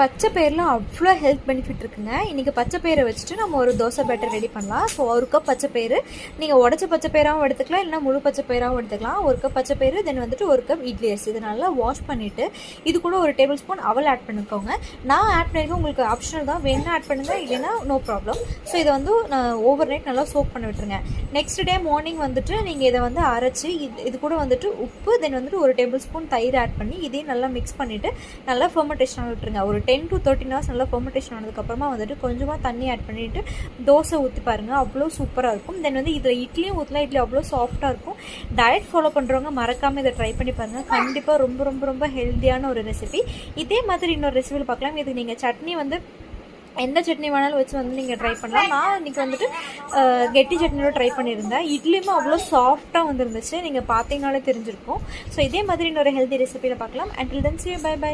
பச்சை பயிரில் அவ்வளோ ஹெல்த் பெனிஃபிட் இருக்குங்க. இன்றைக்கி பச்சை பயிரை வச்சுட்டு நம்ம ஒரு தோசை பேட்டர் ரெடி பண்ணலாம். ஸோ ஒரு கப் பச்சை பயிர் நீங்கள் உடச்ச பச்சை பயிராகவும் எடுத்துக்கலாம் இல்லைனா முழு பச்சை பயிராகவும் எடுத்துக்கலாம். ஒரு கப் பச்சை பயிறு தென் வந்துட்டு ஒரு கப் இட்லி அரிசி இதை நல்லா வாஷ் பண்ணிவிட்டு இது கூட ஒரு டேபிள் ஸ்பூன் அவல் ஆட் பண்ணிக்கோங்க. நான் ஆட் பண்ணியிருக்கேன் உங்களுக்கு ஆப்ஷனல் தான். வேணால் ஆட் பண்ணுங்கள் இல்லைன்னா நோ ப்ராப்ளம் ஸோ இதை வந்து நான் ஓவர் நைட் நல்லா சோப் பண்ணி விட்டுருங்க. நெக்ஸ்ட் டே மார்னிங் வந்துட்டு நீங்கள் இதை வந்து அரைச்சி இது இது கூட வந்துட்டு உப்பு தென் வந்துட்டு ஒரு டேபிள் ஸ்பூன் தயிர் ஆட் பண்ணி இதையும் நல்லா மிக்ஸ் பண்ணிவிட்டு நல்லா ஃபெர்மெண்டேஷன் விட்டுருங்க. ஒரு டென் டு தேர்ட்டின் ஹவர்ஸ் நல்லா ஃபெர்மெண்டேஷன் ஆனதுக்கப்புறமா வந்துட்டு கொஞ்சமாக தண்ணி ஆட் பண்ணிவிட்டு தோசை ஊற்றி பாருங்கள் அவ்வளோ சூப்பராக இருக்கும். தென் வந்து இதில் இட்லியும் ஊற்றலாம் இட்லி அவ்வளோ சாஃப்ட்டாக இருக்கும். டயட் ஃபாலோ பண்ணுறவங்க மறக்காமல் இதை ட்ரை பண்ணி பாருங்கள் கண்டிப்பாக ரொம்ப ரொம்ப ரொம்ப ஹெல்த்தியான ஒரு ரெசிபி இதே மாதிரி இன்னொரு ரெசிபியில் பார்க்கலாம் இதுக்கு நீங்கள் சட்னி வந்து எந்த சட்னி வேணாலும் வச்சு வந்து நீங்கள் ட்ரை பண்ணலாம். நான் இன்றைக்கி வந்துட்டு கெட்டி சட்னியோட ட்ரை பண்ணியிருந்தேன். இட்லியுமே அவ்வளோ சாஃப்டாக வந்துருந்துச்சு. நீங்கள் பார்த்தீங்கனாலே தெரிஞ்சிருக்கும். ஸோ இதே மாதிரி இன்னொரு ஹெல்தி ரெசிபியில் பார்க்கலாம் until then see bye bye